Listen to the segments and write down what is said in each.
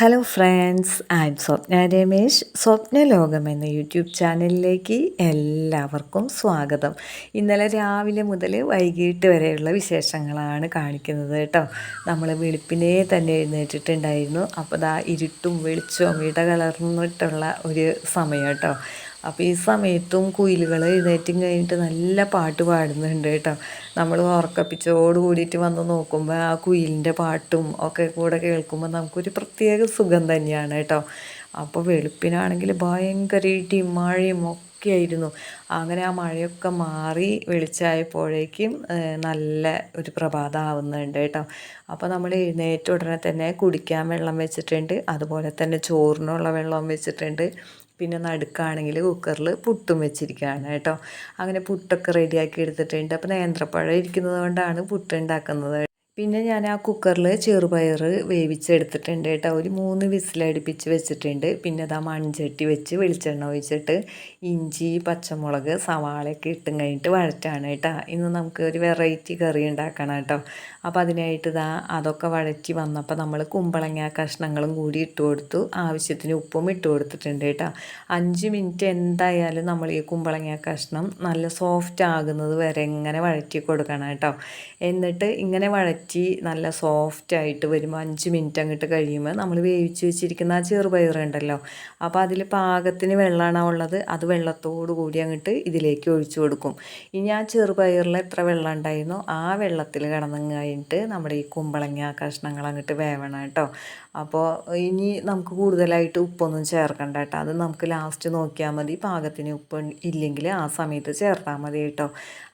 Hello friends I'm Swapna Ramesh Swapna ലോകം എന്ന YouTube ചാനലിലേക്ക് എല്ലാവർക്കും സ്വാഗതം. ഇന്നലെ രാവിലെ മുതൽ വൈകിട്ട് വരെയുള്ള വിശേഷങ്ങളാണ് കാണിക്കുന്നത് കേട്ടോ. നമ്മൾ വെളുപ്പിനെ തന്നെ എഴുന്നേറ്റിട്ടുണ്ടായിരുന്നു. അപ്പോൾ ദാ ഇരുട്ടും വെളിച്ചവും ഇടകലർന്നിട്ടുള്ള ഒരു സമയം കേട്ടോ. അപ്പോൾ ഈ സമയത്തും കുയിലുകൾ എഴുന്നേറ്റും കഴിഞ്ഞിട്ട് നല്ല പാട്ട് പാടുന്നുണ്ട് കേട്ടോ. നമ്മൾ ഉറക്കപ്പിച്ചോട് കൂടിയിട്ട് വന്ന് നോക്കുമ്പോൾ ആ കുയിലിന്റെ പാട്ടും ഒക്കെ കൂടെ കേൾക്കുമ്പോൾ നമുക്കൊരു പ്രത്യേക സുഖം തന്നെയാണ് കേട്ടോ. അപ്പോൾ വെളുപ്പിനാണെങ്കിൽ ഭയങ്കര ഇടിയും മഴയും ഒക്കെ ആയിരുന്നു. അങ്ങനെ ആ മഴയൊക്കെ മാറി വെളിച്ചായപ്പോഴേക്കും നല്ല ഒരു പ്രഭാതം ആവുന്നുണ്ട് കേട്ടോ. അപ്പോൾ നമ്മൾ എഴുന്നേറ്റ ഉടനെ തന്നെ കുടിക്കാൻ വെള്ളം വെച്ചിട്ടുണ്ട്. അതുപോലെ തന്നെ ചോറിനുള്ള വെള്ളം വെച്ചിട്ടുണ്ട്. പിന്നെ നടുക്കാണെങ്കിൽ കുക്കറിൽ പുട്ടും വെച്ചിരിക്കുകയാണ് കേട്ടോ. അങ്ങനെ പുട്ടൊക്കെ റെഡിയാക്കി എടുത്തിട്ടുണ്ട്. അപ്പോൾ നേന്ത്രപ്പഴം ഇരിക്കുന്നത് കൊണ്ടാണ് പുട്ട് ഉണ്ടാക്കുന്നത്. പിന്നെ ഞാൻ ആ കുക്കറിൽ ചെറുപയർ വേവിച്ചെടുത്തിട്ടുണ്ട് കേട്ടോ. ഒരു മൂന്ന് വിസിലടുപ്പിച്ച് വെച്ചിട്ടുണ്ട്. പിന്നെ അത് ആ മൺചട്ടി വെച്ച് വെളിച്ചെണ്ണ ഒഴിച്ചിട്ട് ഇഞ്ചി പച്ചമുളക് സവാളയൊക്കെ ഇട്ടും കഴിഞ്ഞിട്ട് വഴറ്റാണ് കേട്ടോ. ഇന്ന് നമുക്ക് ഒരു വെറൈറ്റി കറി ഉണ്ടാക്കണം കേട്ടോ. അപ്പോൾ അതിനായിട്ട് ഇതാ അതൊക്കെ വഴറ്റി വന്നപ്പോൾ നമ്മൾ കുമ്പളങ്ങ കഷ്ണങ്ങളും കൂടി ഇട്ട് കൊടുത്തു. ആവശ്യത്തിന് ഉപ്പും ഇട്ട് കൊടുത്തിട്ടുണ്ട് കേട്ടോ. അഞ്ച് മിനിറ്റ് എന്തായാലും നമ്മൾ ഈ കുമ്പളങ്ങ കഷ്ണം നല്ല സോഫ്റ്റ് ആകുന്നത് വരെ ഇങ്ങനെ വഴറ്റി കൊടുക്കണം കേട്ടോ. എന്നിട്ട് ഇങ്ങനെ വഴറ്റി നല്ല സോഫ്റ്റ് ആയിട്ട് വരുമ്പോൾ അഞ്ച് മിനിറ്റ് അങ്ങോട്ട് കഴിയുമ്പോൾ നമ്മൾ വേവിച്ച് വെച്ചിരിക്കുന്ന ആ ചെറുപയറുണ്ടല്ലോ അപ്പോൾ അതിൽ പാകത്തിന് വെള്ളമാണ് ഉള്ളത് അത് വെള്ളത്തോടു കൂടി അങ്ങോട്ട് ഇതിലേക്ക് ഒഴിച്ചു കൊടുക്കും. ഇനി ആ ചെറുപയറിൽ എത്ര വെള്ളം ഉണ്ടായിരുന്നോ ആ വെള്ളത്തിൽ കിടന്നു കഴിഞ്ഞിട്ട് നമ്മുടെ ഈ കുമ്പളങ്ങ കഷ്ണങ്ങൾ അങ്ങോട്ട് വേവണം കേട്ടോ. അപ്പോൾ ഇനി നമുക്ക് കൂടുതലായിട്ട് ഉപ്പൊന്നും ചേർക്കണ്ട കേട്ടോ. അത് നമുക്ക് ലാസ്റ്റ് നോക്കിയാൽ മതി. പാകത്തിന് ഉപ്പ് ഇല്ലെങ്കിൽ ആ സമയത്ത് ചേർത്താൽ മതി കേട്ടോ.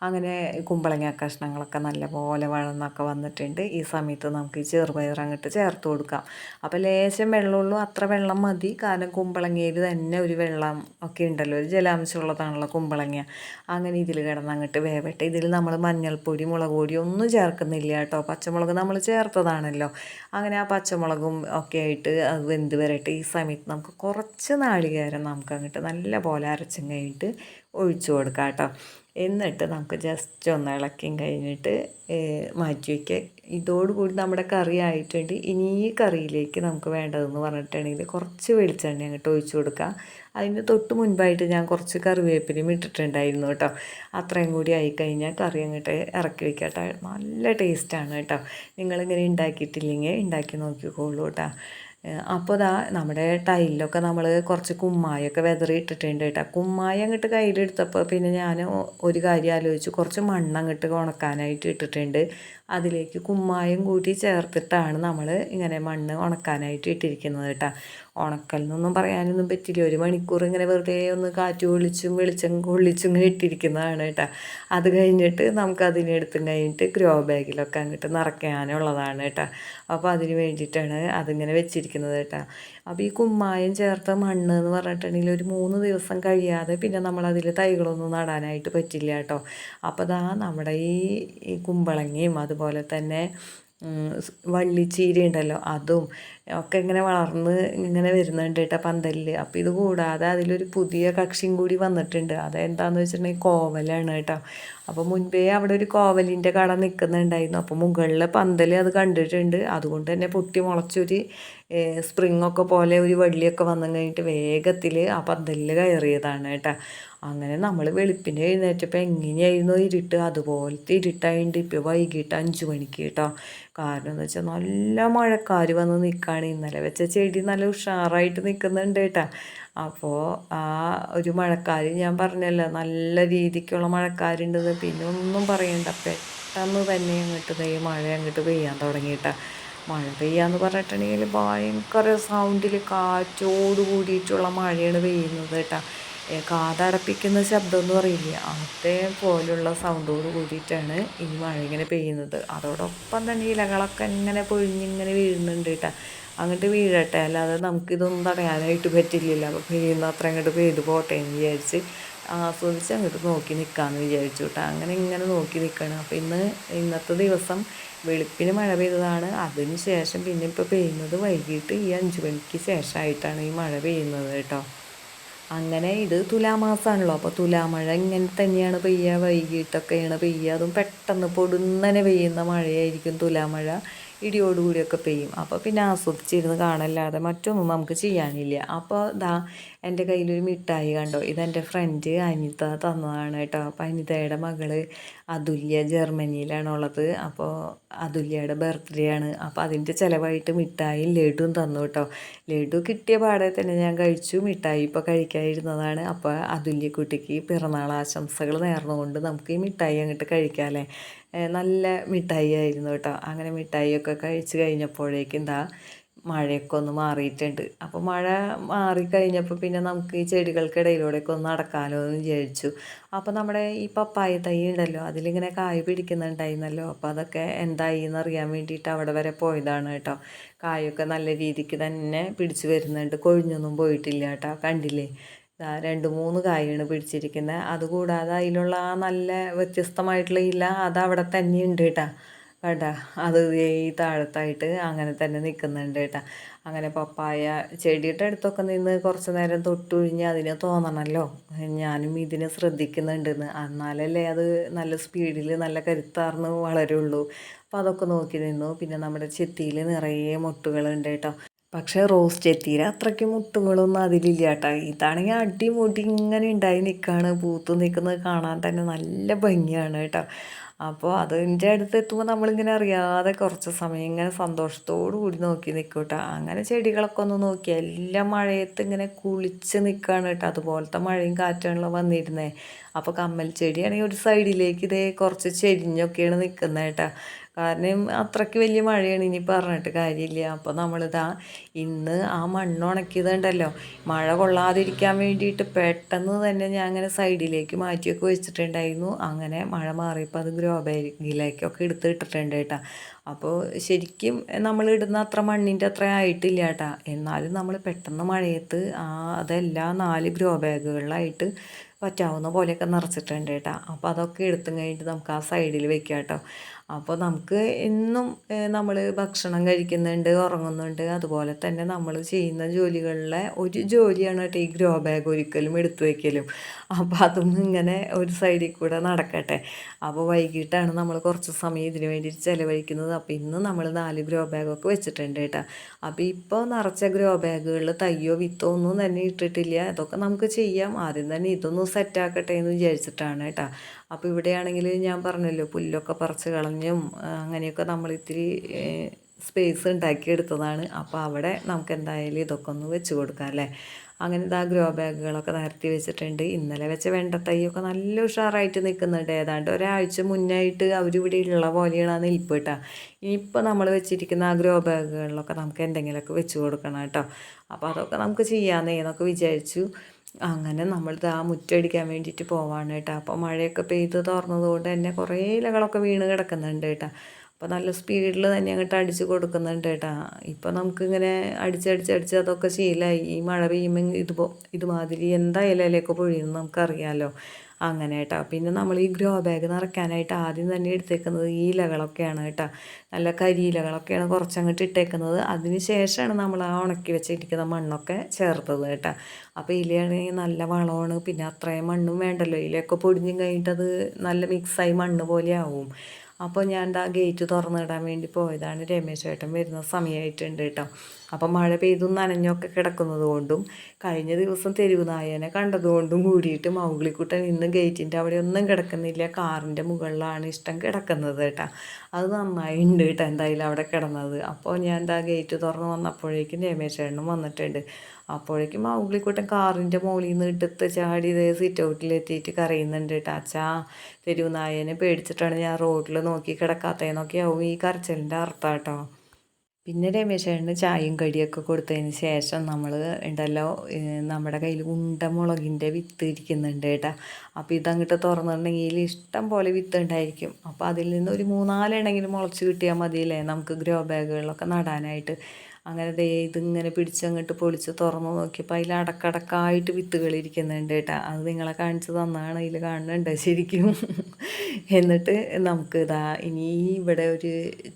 അങ്ങനെ കുമ്പളങ്ങ കഷ്ണങ്ങളൊക്കെ നല്ലപോലെ വഴന്നൊക്കെ വന്നിട്ടുണ്ട്. ഈ സമയത്ത് നമുക്ക് ഈ ചെറുപയർ അങ്ങോട്ട് ചേർത്ത് കൊടുക്കാം. അപ്പോൾ ലേശം വെള്ളമുള്ളൂ അത്ര വെള്ളം മതി. കാരണം കുമ്പളങ്ങയിൽ തന്നെ ഒരു വെള്ളം ഒക്കെ ഉണ്ടല്ലോ. ഒരു ജലാംശമുള്ളതാണല്ലോ കുമ്പളങ്ങ. അങ്ങനെ ഇതിൽ കിടന്ന് അങ്ങോട്ട് വേവട്ടെ. ഇതിൽ നമ്മൾ മഞ്ഞൾപ്പൊടി മുളക് പൊടി ഒന്നും ചേർക്കുന്നില്ല കേട്ടോ. പച്ചമുളക് നമ്മൾ ചേർത്തതാണല്ലോ. അങ്ങനെ ആ പച്ചമുളകും ഒക്കെ ആയിട്ട് അത് വെന്ത് വരട്ടെ ഈ സമയത്ത് നമുക്ക് കുറച്ച് നാളികേരം നമുക്ക് അങ്ങോട്ട് നല്ല പോലെ അരച്ചും കഴിഞ്ഞിട്ട് ഒഴിച്ചു കൊടുക്കാം കേട്ടോ. എന്നിട്ട് നമുക്ക് ജസ്റ്റ് ഒന്ന് ഇളക്കിയും കഴിഞ്ഞിട്ട് മാറ്റി വയ്ക്കുക ഇതോടുകൂടി നമ്മുടെ കറി ആയിട്ടുണ്ട്. ഇനി ഈ കറിയിലേക്ക് നമുക്ക് വേണ്ടതെന്ന് പറഞ്ഞിട്ടുണ്ടെങ്കിൽ കുറച്ച് വെളിച്ചെണ്ണ അങ്ങോട്ട് ഒഴിച്ചു കൊടുക്കുക അതിന് തൊട്ട് മുൻപായിട്ട് ഞാൻ കുറച്ച് കറിവേപ്പിലയും ഇട്ടിട്ടുണ്ടായിരുന്നു കേട്ടോ. അത്രയും കൂടി ആയിക്കഴിഞ്ഞാൽ കറി അങ്ങോട്ട് ഇറക്കി വെക്കട്ടെ നല്ല ടേസ്റ്റാണ് കേട്ടോ. നിങ്ങളിങ്ങനെ ഉണ്ടാക്കിയിട്ടില്ലെങ്കിൽ ഉണ്ടാക്കി നോക്കിക്കോളൂ കേട്ടോ. അപ്പോൾ ദാ നമ്മുടെ ടൈലിലൊക്കെ നമ്മൾ കുറച്ച് കുമ്മായൊക്കെ വെതറി ഇട്ടിട്ടുണ്ട് കേട്ടോ. കുമ്മായ അങ്ങോട്ട് കയ്യിലെടുത്തപ്പോൾ പിന്നെ ഞാൻ ഒരു കാര്യം ആലോചിച്ചു. കുറച്ച് മണ്ണ് അങ്ങോട്ട് ഉണക്കാനായിട്ട് ഇട്ടിട്ടുണ്ട്. അതിലേക്ക് കുമ്മായം കൂട്ടി ചേർത്തിട്ടാണ് നമ്മൾ ഇങ്ങനെ മണ്ണ് ഉണക്കാനായിട്ട് ഇട്ടിരിക്കുന്നത് കേട്ടോ. ഉണക്കൽ എന്നൊന്നും പറയാനൊന്നും പറ്റില്ല. ഒരു മണിക്കൂർ ഇങ്ങനെ വെറുതെ ഒന്ന് കാറ്റ് കൊള്ളിച്ചും വെളിച്ചം കൊള്ളിച്ചും ഇങ്ങനെ ഇട്ടിരിക്കുന്നതാണ് കേട്ടോ. അത് കഴിഞ്ഞിട്ട് നമുക്ക് അതിനെടുത്തും കഴിഞ്ഞിട്ട് ഗ്രോ ബാഗിലൊക്കെ അങ്ങോട്ട് നിറയ്ക്കാനുള്ളതാണ് കേട്ടോ. അപ്പോൾ അതിന് വേണ്ടിയിട്ടാണ് അതിങ്ങനെ വെച്ചിരിക്കുന്നത് കേട്ടോ. അപ്പോൾ ഈ കുമ്മായം ചേർത്ത മണ്ണ് എന്ന് പറഞ്ഞിട്ടുണ്ടെങ്കിൽ ഒരു മൂന്ന് ദിവസം കഴിയാതെ പിന്നെ നമ്മളതിൽ തൈകളൊന്നും നടാനായിട്ട് പറ്റില്ല കേട്ടോ. അപ്പോൾ ദാ നമ്മുടെ ഈ കുമ്പളങ്ങയും അതുപോലെ തന്നെ വള്ളിച്ചീര ഉണ്ടല്ലോ അതും ഒക്കെ ഇങ്ങനെ വളർന്ന് ഇങ്ങനെ വരുന്നുണ്ട് കേട്ടോ പന്തലിൽ അപ്പോൾ ഇത് കൂടാതെ അതിലൊരു പുതിയ കക്ഷിയും കൂടി വന്നിട്ടുണ്ട്. അതെന്താണെന്ന് വെച്ചിട്ടുണ്ടെങ്കിൽ കോവലാണ് കേട്ടോ. അപ്പോൾ മുൻപേ അവിടെ ഒരു കോവലിന്റെ കട നിൽക്കുന്നുണ്ടായിരുന്നു. അപ്പോൾ മുകളിലെ പന്തൽ അത് കണ്ടിട്ടുണ്ട്. അതുകൊണ്ട് തന്നെ പൊട്ടി മുളച്ചൊരു സ്പ്രിങ്ങൊക്കെ പോലെ ഒരു വള്ളിയൊക്കെ വന്നു കഴിഞ്ഞിട്ട് വേഗത്തിൽ ആ പന്തലിൽ കയറിയതാണ് കേട്ടോ. അങ്ങനെ നമ്മൾ വെളുപ്പിന്റെ എഴുന്നേറ്റപ്പോൾ എങ്ങനെയായിരുന്നു ഇരുട്ട്? അതുപോലത്തെ ഇരുട്ടായിട്ട് ഇപ്പോൾ വൈകിട്ട് അഞ്ച് മണിക്ക് കേട്ടോ. കാരണം എന്ന് വെച്ചാൽ നല്ല മഴക്കാർ വന്ന് നിൽക്കുകയാണ് ഇന്നലെ വെച്ച ചെടി നല്ല ഉഷാറായിട്ട് നിൽക്കുന്നുണ്ട് കേട്ടോ. അപ്പോൾ ആ ഒരു മഴക്കാർ ഞാൻ പറഞ്ഞല്ലോ നല്ല രീതിക്കുള്ള മഴക്കാരുണ്ടെന്ന്. പിന്നെ ഒന്നും പറയണ്ട പെട്ടെന്ന് തന്നെ അങ്ങോട്ട് ഈ മഴ അങ്ങോട്ട് പെയ്യാൻ തുടങ്ങിയിട്ടാ മഴ പെയ്യാന്ന് പറഞ്ഞിട്ടുണ്ടെങ്കിൽ ഭയങ്കര സൗണ്ടിൽ കാറ്റോട് കൂടിയിട്ടുള്ള മഴയാണ് പെയ്യുന്നത് കേട്ടോ. കാതടപ്പിക്കുന്ന ശബ്ദം എന്ന് പറയില്ല അതേപോലുള്ള സൗണ്ടോട് കൂടിയിട്ടാണ് ഈ മഴ ഇങ്ങനെ പെയ്യുന്നത്. അതോടൊപ്പം തന്നെ ഇലകളൊക്കെ ഇങ്ങനെ പൊഴിഞ്ഞിങ്ങനെ വീഴുന്നുണ്ട് കേട്ടോ. അങ്ങോട്ട് വീഴട്ടെ. അല്ലാതെ നമുക്കിതൊന്നും തടയാനായിട്ട് പറ്റില്ലല്ലോ. അപ്പോൾ പെയ്യുന്ന അത്ര അങ്ങോട്ട് പെയ്ത് പോട്ടെ എന്ന് വിചാരിച്ച് ആസ്വദിച്ച് അങ്ങോട്ട് നോക്കി നിൽക്കാമെന്ന് വിചാരിച്ചു കേട്ടോ. അങ്ങനെ ഇങ്ങനെ നോക്കി നിൽക്കണം അപ്പോൾ ഇന്ന് ഇന്നത്തെ ദിവസം വെളുപ്പിന് മഴ പെയ്തതാണ്. അതിന് ശേഷം പിന്നെ ഇപ്പോൾ പെയ്യുന്നത് വൈകിട്ട് ഈ അഞ്ച് മണിക്ക് ശേഷമായിട്ടാണ് ഈ മഴ പെയ്യുന്നത് കേട്ടോ. അങ്ങനെ ഇത് തുലാമാസമാണല്ലോ അപ്പോൾ തുലാമഴ ഇങ്ങനെ തന്നെയാണ് പെയ്യുക. വൈകിട്ടൊക്കെയാണ് പെയ്യുക. അതും പെട്ടെന്ന് പൊടുന്നനെ പെയ്യുന്ന മഴയായിരിക്കും തുലാമഴ. ഇടിയോടുകൂടിയൊക്കെ പെയ്യും. അപ്പോൾ പിന്നെ ആസ്വദിച്ചിരുന്ന് കാണല്ലാതെ മറ്റൊന്നും നമുക്ക് ചെയ്യാനില്ല. അപ്പോൾ ദാ എന്റെ കയ്യിലൊരു മിഠായി കണ്ടോ? ഇതെന്റെ ഫ്രണ്ട് അനിത തന്നതാണ് കേട്ടോ. അപ്പോൾ അനിതയുടെ മകൾ അതുല്യ ജർമ്മനിയിലാണുള്ളത്. അപ്പോൾ അതുല്യയുടെ ബർത്ത്ഡേ ആണ്. അപ്പോൾ അതിന്റെ ചിലവായിട്ട് മിഠായിയും ലഡുവും തന്നു കേട്ടോ. ലഡു കിട്ടിയ പാടെ തന്നെ ഞാൻ കഴിച്ചു. മിഠായി ഇപ്പോൾ കഴിക്കാതിരുന്നതാണ് അപ്പോൾ അതുല്യക്കുട്ടിക്ക് പിറന്നാൾ ആശംസകൾ നേർന്നുകൊണ്ട് നമുക്ക് ഈ മിഠായി അങ്ങോട്ട് കഴിക്കാമല്ലേ നല്ല മിഠായി ആയിരുന്നു കേട്ടോ. അങ്ങനെ മിഠായിയൊക്കെ കഴിച്ച് കഴിഞ്ഞപ്പോഴേക്കും എന്താ മഴയൊക്കെ ഒന്ന് മാറിയിട്ടുണ്ട്. അപ്പോൾ മഴ മാറിക്കഴിഞ്ഞപ്പോൾ പിന്നെ നമുക്ക് ഈ ചെടികൾക്കിടയിലൂടെയൊക്കെ ഒന്ന് നടക്കാമല്ലോ എന്ന് വിചാരിച്ചു. അപ്പോൾ നമ്മുടെ ഈ പപ്പായ തൈ ഉണ്ടല്ലോ അതിലിങ്ങനെ കായ് പിടിക്കുന്നുണ്ടായിരുന്നല്ലോ. അപ്പോൾ അതൊക്കെ എന്തായി എന്നറിയാൻ വേണ്ടിയിട്ട് അവിടെ വരെ പോയതാണ് കേട്ടോ. കായൊക്കെ നല്ല രീതിക്ക് തന്നെ പിടിച്ചു വരുന്നുണ്ട്. കൊഴിഞ്ഞൊന്നും പോയിട്ടില്ല കേട്ടോ. കണ്ടില്ലേ? രണ്ട് മൂന്ന് കായാണ് പിടിച്ചിരിക്കുന്നത് അതുകൂടാതെ അതിലുള്ള ആ നല്ല വ്യത്യസ്തമായിട്ടുള്ള ഇല അത് അവിടെ തന്നെ ഉണ്ട് കേട്ടോ. കേട്ടാ അത് ഈ താഴത്തായിട്ട് അങ്ങനെ തന്നെ നിൽക്കുന്നുണ്ട് കേട്ടാ. അങ്ങനെ പപ്പായ ചെടിയുടെ അടുത്തൊക്കെ നിന്ന് കുറച്ച് നേരം തൊട്ടുഴിഞ്ഞ് അതിനെ തോന്നണമല്ലോ ഞാനും ഇതിനെ ശ്രദ്ധിക്കുന്നുണ്ടെന്ന്. എന്നാലല്ലേ അത് നല്ല സ്പീഡിൽ നല്ല കരുത്താർന്ന് വളരുള്ളൂ. അപ്പോൾ അതൊക്കെ നോക്കി നിന്നു. പിന്നെ നമ്മുടെ ചെത്തിയിൽ നിറയെ മുട്ടുകളുണ്ട് കേട്ടോ. പക്ഷേ റോസ്റ്റ് ചെത്തീര അത്രയ്ക്ക് മുട്ടുകളൊന്നും അതിലില്ല കേട്ടോ. ഇതാണെങ്കിൽ അടിമുടി ഇങ്ങനെ ഉണ്ടായി നിൽക്കുകയാണ് പൂത്ത് നിൽക്കുന്നത് കാണാൻ തന്നെ നല്ല ഭംഗിയാണ് കേട്ടോ. അപ്പോൾ അതിന്റെ അടുത്ത് എത്തുമ്പോൾ നമ്മളിങ്ങനെ അറിയാതെ കുറച്ച് സമയം ഇങ്ങനെ സന്തോഷത്തോടു കൂടി നോക്കി നിൽക്കും കേട്ടോ. അങ്ങനെ ചെടികളൊക്കെ ഒന്ന് നോക്കി. എല്ലാം മഴയത്ത് ഇങ്ങനെ കുളിച്ച് നിൽക്കുകയാണ് കേട്ടോ. അതുപോലത്തെ മഴയും കാറ്റാണല്ലോ വന്നിരുന്നത് അപ്പോൾ കമ്മൽ ചെടിയാണെങ്കിൽ ഒരു സൈഡിലേക്ക് ഇതേ കുറച്ച് ചെരിഞ്ഞൊക്കെയാണ് നിൽക്കുന്നത് കേട്ടോ. കാരണം അത്രയ്ക്ക് വലിയ മഴയാണ് ഇനി പറഞ്ഞിട്ട് കാര്യമില്ല. അപ്പോൾ നമ്മളിതാ ഇന്ന് ആ മണ്ണ് ഉണക്കിയതുണ്ടല്ലോ. മഴ കൊള്ളാതിരിക്കാൻ വേണ്ടിയിട്ട് പെട്ടെന്ന് തന്നെ ഞാൻ അങ്ങനെ സൈഡിലേക്ക് മാറ്റിയൊക്കെ വെച്ചിട്ടുണ്ടായിരുന്നു. അങ്ങനെ മഴ മാറിയപ്പോൾ അത് ഗ്രോ ബാഗിലേക്കൊക്കെ എടുത്ത് ഇട്ടിട്ടുണ്ട് കേട്ടോ. അപ്പോൾ ശരിക്കും നമ്മൾ ഇടുന്ന അത്ര മണ്ണിന്റെ അത്ര ആയിട്ടില്ല കേട്ടോ. എന്നാലും നമ്മൾ പെട്ടെന്ന് മഴയത്ത് ആ അതെല്ലാം നാല് ഗ്രോ ബാഗുകളിലായിട്ട് പറ്റാവുന്ന പോലെയൊക്കെ നിറച്ചിട്ടുണ്ട് കേട്ടോ. അപ്പോൾ അതൊക്കെ എടുത്തും കഴിഞ്ഞിട്ട് നമുക്ക് ആ സൈഡിൽ വെക്കാം കേട്ടോ. അപ്പോൾ നമുക്ക് എന്നും നമ്മൾ ഭക്ഷണം കഴിക്കുന്നുണ്ട് ഉറങ്ങുന്നുണ്ട്. അതുപോലെ തന്നെ നമ്മൾ ചെയ്യുന്ന ജോലികളിലെ ഒരു ജോലിയാണ് കേട്ടോ ഈ ഗ്രോ ബാഗ് ഒരിക്കലും എടുത്തു വയ്ക്കലും അപ്പോൾ അതും ഇങ്ങനെ ഒരു സൈഡിൽ കൂടെ നടക്കട്ടെ. അപ്പോൾ വൈകിട്ടാണ് നമ്മൾ കുറച്ച് സമയം ഇതിന് വേണ്ടിയിട്ട് ചിലവഴിക്കുന്നത്. അപ്പോൾ ഇന്ന് നമ്മൾ നാല് ഗ്രോ ബാഗൊക്കെ വെച്ചിട്ടുണ്ട് കേട്ടോ. അപ്പോൾ ഇപ്പോൾ നിറച്ച ഗ്രോ ബാഗുകളിൽ തയ്യോ വിത്തോ ഒന്നും തന്നെ ഇട്ടിട്ടില്ല. അതൊക്കെ നമുക്ക് ചെയ്യാം. ആദ്യം തന്നെ ഇതൊന്നും സെറ്റാക്കട്ടെ എന്ന് വിചാരിച്ചിട്ടാണ് കേട്ടോ. അപ്പോൾ ഇവിടെയാണെങ്കിൽ ഞാൻ പറഞ്ഞല്ലോ പുല്ലൊക്കെ പറിച്ച് കളഞ്ഞും അങ്ങനെയൊക്കെ നമ്മൾ ഇത്തിരി സ്പേസ് ഉണ്ടാക്കിയെടുത്തതാണ്. അപ്പോൾ അവിടെ നമുക്ക് എന്തായാലും ഇതൊക്കെ ഒന്ന് വെച്ച് കൊടുക്കാം അല്ലേ? അങ്ങനെ ഇതാ ഗ്രോ ബാഗുകളൊക്കെ നിരത്തി വെച്ചിട്ടുണ്ട്. ഇന്നലെ വെച്ച വെണ്ട വെണ്ടത്തൈയൊക്കെ നല്ല ഉഷാറായിട്ട് നിൽക്കുന്നുണ്ട്. ഏതാണ്ട് ഒരാഴ്ച മുന്നായിട്ട് അവരിവിടെ ഉള്ള പോലെയാണ് ഇപ്പോൾ കേട്ടോ. ഇനിയിപ്പോൾ നമ്മൾ വെച്ചിരിക്കുന്ന ആ ഗ്രോ ബാഗുകളിലൊക്കെ നമുക്ക് എന്തെങ്കിലുമൊക്കെ വെച്ച് കൊടുക്കണം കേട്ടോ. അപ്പോൾ അതൊക്കെ നമുക്ക് ചെയ്യാമെന്നേ എന്നൊക്കെ വിചാരിച്ചു. അങ്ങനെ നമ്മൾ ആ മുറ്റടിക്കാൻ വേണ്ടിയിട്ട് പോവാണ് കേട്ടോ. അപ്പോൾ മഴയൊക്കെ പെയ്ത് തുറന്നതുകൊണ്ട് തന്നെ കുറേ ഇലകളൊക്കെ വീണ് കിടക്കുന്നുണ്ട് കേട്ടോ. അപ്പോൾ നല്ല സ്പീഡിൽ തന്നെ അങ്ങോട്ട് അടിച്ച് കൊടുക്കുന്നുണ്ട് കേട്ടോ. ഇപ്പോൾ നമുക്കിങ്ങനെ അടിച്ചടിച്ചടിച്ച് അതൊക്കെ ശീലമായി ഈ മഴ പെയ്യുമ്പോൾ ഇതുപോ ഇതുമാതിരി എന്തായാലും ഇലയിലേക്ക് പൊഴിയുന്നു നമുക്കറിയാമല്ലോ അങ്ങനെ കേട്ടോ പിന്നെ നമ്മൾ ഈ ഗ്രോ ബാഗ് നിറയ്ക്കാനായിട്ട് ആദ്യം തന്നെ എടുത്തേക്കുന്നത് ഈ ഇലകളൊക്കെയാണ് കേട്ടോ. നല്ല കരിയിലകളൊക്കെയാണ് കുറച്ചങ്ങോട്ട് ഇട്ടേക്കുന്നത്. അതിന് ശേഷമാണ് നമ്മൾ ആ ഉണക്കി വെച്ചിരിക്കുന്ന മണ്ണൊക്കെ ചേർത്തത് കേട്ടോ. അപ്പോൾ ഇലയാണെങ്കിൽ നല്ല വളമാണ്. പിന്നെ അത്രയും മണ്ണും വേണ്ടല്ലോ. ഇലയൊക്കെ പൊടിഞ്ഞും കഴിഞ്ഞിട്ട് അത് നല്ല മിക്സായി മണ്ണ് പോലെ ആവും. അപ്പോൾ ഞാൻ ആ ഗേറ്റ് തുറന്നിടാൻ വേണ്ടി പോയതാണ് രമേശ് ഏട്ടൻ വരുന്ന സമയമായിട്ടുണ്ട് കേട്ടോ. അപ്പം മഴ പെയ്തും നനഞ്ഞൊക്കെ കിടക്കുന്നത് കൊണ്ടും കഴിഞ്ഞ ദിവസം തെരുവ് നായനെ കണ്ടതുകൊണ്ടും കൂടിയിട്ട് മൗഗ്ലിക്കുട്ടൻ ഇന്ന് ഗേറ്റിന്റെ അവിടെ ഒന്നും കിടക്കുന്നില്ല. കാറിന്റെ മുകളിലാണ് ഇഷ്ടം കിടക്കുന്നത് കേട്ടോ. അത് നന്നായി ഉണ്ട് കേട്ടോ എന്തായാലും അവിടെ കിടന്നത്. അപ്പോൾ ഞാൻ എന്താ ഗേറ്റ് തുറന്ന് വന്നപ്പോഴേക്കും രമേശ് ഏട്ടനും വന്നിട്ടുണ്ട്. അപ്പോഴേക്കും ആ മൗഗ്ലിക്കുട്ടൻ കാറിന്റെ മുകളിൽ നിന്ന് എടുത്ത് ചാടി ഇതേ സിറ്റ് ഔട്ടിലെത്തിയിട്ട് കരയുന്നുണ്ട് കേട്ടോ അച്ഛാ തെരുവ് നായനെ പേടിച്ചിട്ടാണ് ഞാൻ റോഡിൽ നോക്കി കിടക്കാത്തതെന്നൊക്കെ ആവും ഈ കരച്ചലിന്റെ അർത്ഥം കേട്ടോ പിന്നെ രമേശേട്ടന് ചായയും കടിയൊക്കെ കൊടുത്തതിന് ശേഷം നമ്മൾ ഉണ്ടല്ലോ നമ്മുടെ കയ്യിൽ ഉണ്ട മുളകിന്റെ വിത്ത് ഇരിക്കുന്നുണ്ട് കേട്ടോ അപ്പോൾ ഇതങ്ങോട്ട് തുറന്നിട്ടുണ്ടെങ്കിൽ ഇഷ്ടം പോലെ വിത്ത് ഉണ്ടായിരിക്കും അപ്പോൾ അതിൽ നിന്ന് ഒരു മൂന്നാലെണ്ണെങ്കിലും മുളച്ച് കിട്ടിയാൽ മതിയല്ലേ നമുക്ക് ഗ്രോ ബാഗുകളിലൊക്കെ നടാനായിട്ട്. അങ്ങനെ ദേ ഇതിങ്ങനെ പിടിച്ചങ്ങോട്ട് പൊളിച്ച് തുറന്ന് നോക്കിയപ്പോൾ അതിൽ അടക്കടക്കായിട്ട് വിത്തുകൾ ഇരിക്കുന്നുണ്ട് കേട്ടോ. അത് നിങ്ങളെ കാണിച്ചു തന്നാണ് അതിൽ കാണുന്നുണ്ട് ശരിക്കും. എന്നിട്ട് നമുക്ക് ഇതാ ഇനി ഇവിടെ ഒരു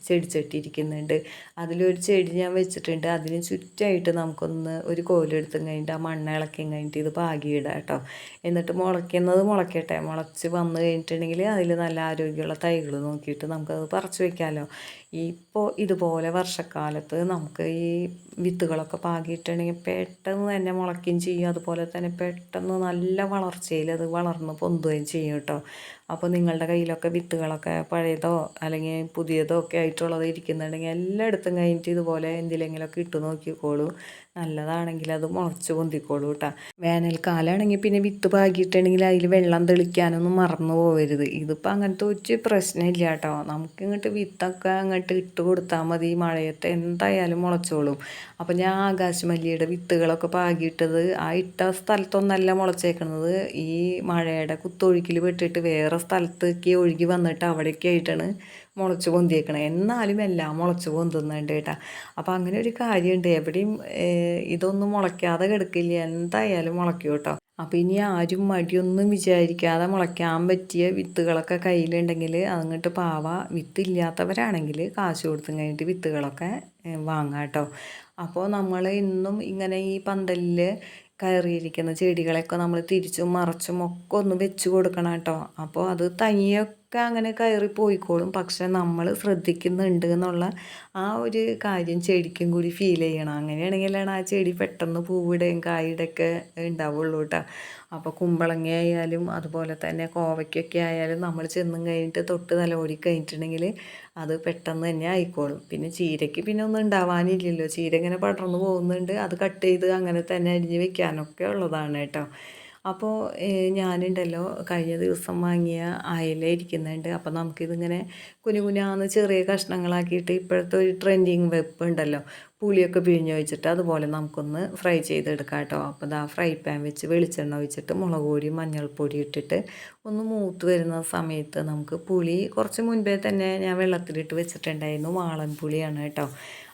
ചെടിച്ചട്ടി ഇരിക്കുന്നുണ്ട് അതിലൊരു ചെടി ഞാൻ വെച്ചിട്ടുണ്ട്. അതിന് ചുറ്റായിട്ട് നമുക്കൊന്ന് ഒരു കോലെടുത്തും കഴിഞ്ഞിട്ട് ആ മണ്ണ ഇളക്കി കഴിഞ്ഞിട്ട് ഇത് പാകിയിടാം കേട്ടോ. എന്നിട്ട് മുളയ്ക്കുന്നത് മുളയ്ക്കട്ടെ. മുളച്ച് വന്നു കഴിഞ്ഞിട്ടുണ്ടെങ്കിൽ അതിൽ നല്ല ആരോഗ്യമുള്ള തൈകൾ നോക്കിയിട്ട് നമുക്കത് പറിച്ചു വെക്കാമല്ലോ ഇപ്പോൾ ഇതുപോലെ വർഷക്കാലത്ത് നമുക്ക് ഈ വിത്തുകളൊക്കെ പാകിയിട്ടുണ്ടെങ്കിൽ പെട്ടെന്ന് തന്നെ മുളയ്ക്കുകയും ചെയ്യും. അതുപോലെ തന്നെ പെട്ടെന്ന് നല്ല വളർച്ചയിൽ അത് വളർന്ന് പൊന്തുകയും ചെയ്യും കേട്ടോ. അപ്പോൾ നിങ്ങളുടെ കയ്യിലൊക്കെ വിത്തുകളൊക്കെ പഴയതോ അല്ലെങ്കിൽ പുതിയതോ ഒക്കെ ആയിട്ടുള്ളത് ഇരിക്കുന്നുണ്ടെങ്കിൽ എല്ലായിടത്തും കഴിഞ്ഞിട്ട് ഇതുപോലെ എന്തിലെങ്കിലുമൊക്കെ ഇട്ട് നോക്കിക്കോളൂ. നല്ലതാണെങ്കിൽ അത് മുളച്ച് പൊന്തിക്കോളൂ കേട്ടോ. വേനൽക്കാലമാണെങ്കിൽ പിന്നെ വിത്ത് പാകിയിട്ടുണ്ടെങ്കിൽ അതിൽ വെള്ളം തെളിക്കാനൊന്നും മറന്നു പോകരുത് ഇതിപ്പോൾ അങ്ങനത്തെ ഒരു പ്രശ്നമില്ല കേട്ടോ. നമുക്ക് ഇങ്ങോട്ട് വിത്തൊക്കെ അങ്ങോട്ട് ഇട്ട് കൊടുത്താൽ മതി. മഴയത്ത് എന്തായാലും മുളച്ചോളും. അപ്പോൾ ഞാൻ ആകാശമല്ലിയുടെ വിത്തുകളൊക്കെ പാകിയിട്ടത് ആ ഇട്ട സ്ഥലത്തൊന്നല്ല മുളച്ചേക്കുന്നത് ഈ മഴയുടെ കുത്തൊഴുക്കിൽ പെട്ടിട്ട് വേറെ സ്ഥലത്തേക്ക് ഒഴുകി വന്നിട്ട് അവിടേക്ക് ആയിട്ടാണ് മുളച്ച് പൊന്തിയേക്കണത് എന്നാലും എല്ലാം മുളച്ച് പൊന്തുന്നുണ്ട് കേട്ടോ. അപ്പോൾ അങ്ങനെ ഒരു കാര്യമുണ്ട്. എവിടെയും ഇതൊന്നും മുളയ്ക്കാതെ കിടക്കില്ല. എന്തായാലും മുളയ്ക്കും കേട്ടോ. അപ്പോൾ ഇനി ആരും മടിയൊന്നും വിചാരിക്കാതെ മുളയ്ക്കാൻ പറ്റിയ വിത്തുകളൊക്കെ കയ്യിലുണ്ടെങ്കിൽ അങ്ങോട്ട് പാവ വിത്തില്ലാത്തവരാണെങ്കിൽ കാശ് കൊടുത്തും കഴിഞ്ഞിട്ട് വിത്തുകളൊക്കെ വാങ്ങാം കേട്ടോ. അപ്പോൾ നമ്മൾ ഇന്നും ഇങ്ങനെ ഈ പന്തലിൽ കയറിയിരിക്കുന്ന ചെടികളെയൊക്കെ നമ്മൾ തിരിച്ചും മറച്ചും ഒക്കെ ഒന്ന് വെച്ച് കൊടുക്കണം കേട്ടോ. അപ്പോൾ അത് തനിയൊക്കെ അങ്ങനെ കയറി പോയിക്കോളും. പക്ഷെ നമ്മൾ ശ്രദ്ധിക്കുന്നുണ്ട് എന്നുള്ള ആ ഒരു കാര്യം ചെടിക്കും കൂടി ഫീൽ ചെയ്യണം. അങ്ങനെയാണെങ്കിലാണ് ആ ചെടി പെട്ടെന്ന് പൂവിടുകയും കായിടൊക്കെ ഉണ്ടാവുള്ളൂ കേട്ടോ അപ്പോൾ കുമ്പളങ്ങ ആയാലും അതുപോലെ തന്നെ കോവയ്ക്കൊക്കെ ആയാലും നമ്മൾ ചെന്നും കഴിഞ്ഞിട്ട് തൊട്ട് തലോടി കഴിഞ്ഞിട്ടുണ്ടെങ്കിൽ അത് പെട്ടെന്ന് തന്നെ ആയിക്കോളും. പിന്നെ ചീരയ്ക്ക് പിന്നെ ഒന്നും ഉണ്ടാവാനില്ലല്ലോ ചീര ഇങ്ങനെ പടർന്നു പോകുന്നുണ്ട്. അത് കട്ട് ചെയ്ത് അങ്ങനെ തന്നെ അരിഞ്ഞ് വെക്കാനൊക്കെ ഉള്ളതാണ് കേട്ടോ അപ്പോൾ ഞാനുണ്ടല്ലോ കഴിഞ്ഞ ദിവസം വാങ്ങിയ അയല ഇരിക്കുന്നുണ്ട്. അപ്പോൾ നമുക്കിതിങ്ങനെ കുഞ്ഞു കുഞ്ഞാന്ന് ചെറിയ കഷ്ണങ്ങളാക്കിയിട്ട് ഇപ്പോഴത്തെ ഒരു ട്രെൻഡിങ് വെപ്പ് ഉണ്ടല്ലോ പുളിയൊക്കെ പിഴിഞ്ഞ് വെച്ചിട്ട് അതുപോലെ നമുക്കൊന്ന് ഫ്രൈ ചെയ്തെടുക്കാം കേട്ടോ. അപ്പോൾ ഇതാ ഫ്രൈ പാൻ വെച്ച് വെളിച്ചെണ്ണ ഒഴിച്ചിട്ട് മുളക് പൊടി മഞ്ഞൾപ്പൊടി ഇട്ടിട്ട് ഒന്ന് മൂത്ത് വരുന്ന സമയത്ത് നമുക്ക് പുളി കുറച്ച് മുൻപേ തന്നെ ഞാൻ വെള്ളത്തിലിട്ട് വെച്ചിട്ടുണ്ടായിരുന്നു വാളൻ പുളിയാണ് കേട്ടോ.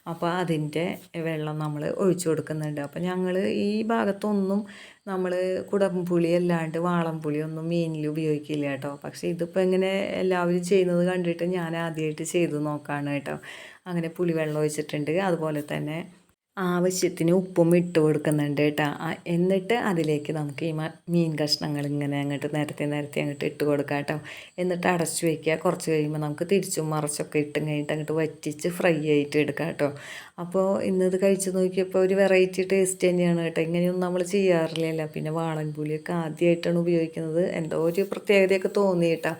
അപ്പോൾ അതിന്റെ വെള്ളം നമ്മൾ ഒഴിച്ചു കൊടുക്കുന്നുണ്ട്. അപ്പോൾ ഞങ്ങൾ ഈ ഭാഗത്തൊന്നും നമ്മൾ കുടംപുളി അല്ലാണ്ട് വാളംപുളി ഒന്നും മീനിൽ ഉപയോഗിക്കില്ല കേട്ടോ. പക്ഷേ ഇതിപ്പോൾ ഇങ്ങനെ എല്ലാവരും ചെയ്യുന്നത് കണ്ടിട്ട് ഞാൻ ആദ്യമായിട്ട് ചെയ്തു നോക്കുകയാണ് കേട്ടോ. അങ്ങനെ പുളി വെള്ളം ഒഴിച്ചിട്ടുണ്ട്. അതുപോലെ തന്നെ ആവശ്യത്തിന് ഉപ്പും ഇട്ട് കൊടുക്കുന്നുണ്ട് കേട്ടോ. എന്നിട്ട് അതിലേക്ക് നമുക്ക് ഈ മീൻ കഷ്ണങ്ങൾ ഇങ്ങനെ അങ്ങോട്ട് നിരത്തി നിരത്തി അങ്ങോട്ട് ഇട്ട് കൊടുക്കാം കേട്ടോ. എന്നിട്ട് അടച്ചു വയ്ക്കുക കുറച്ച് കഴിയുമ്പോൾ നമുക്ക് തിരിച്ചും മറച്ചൊക്കെ ഇട്ടും കഴിഞ്ഞിട്ട് അങ്ങോട്ട് വറ്റിച്ച് ഫ്രൈ ആയിട്ട് എടുക്കാം കേട്ടോ. അപ്പോൾ ഇന്നത് കഴിച്ച് നോക്കിയപ്പോൾ ഒരു വെറൈറ്റി ടേസ്റ്റ് തന്നെയാണ് കേട്ടോ. ഇങ്ങനെയൊന്നും നമ്മൾ ചെയ്യാറില്ലല്ലോ. പിന്നെ വാളൻപൂലിയൊക്കെ ആദ്യമായിട്ടാണ് ഉപയോഗിക്കുന്നത്. എന്തോ ഒരു പ്രത്യേകതയൊക്കെ തോന്നി കേട്ടോ.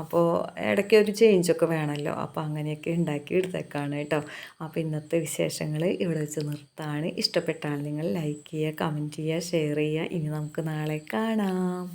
അപ്പോൾ ഇടയ്ക്ക് ഒരു ചേഞ്ചൊക്കെ വേണമല്ലോ അപ്പോൾ അങ്ങനെയൊക്കെ ഉണ്ടാക്കി എടുത്തേക്കാണ് കേട്ടോ. അപ്പോൾ ഇന്നത്തെ വിശേഷങ്ങൾ ഇവിടെ വെച്ച് നിർത്താണ്. ഇഷ്ടപ്പെട്ടാൽ നിങ്ങൾ ലൈക്ക് ചെയ്യുക കമന്റ് ചെയ്യുക ഷെയർ ചെയ്യുക. ഇനി നമുക്ക് നാളെ കാണാം.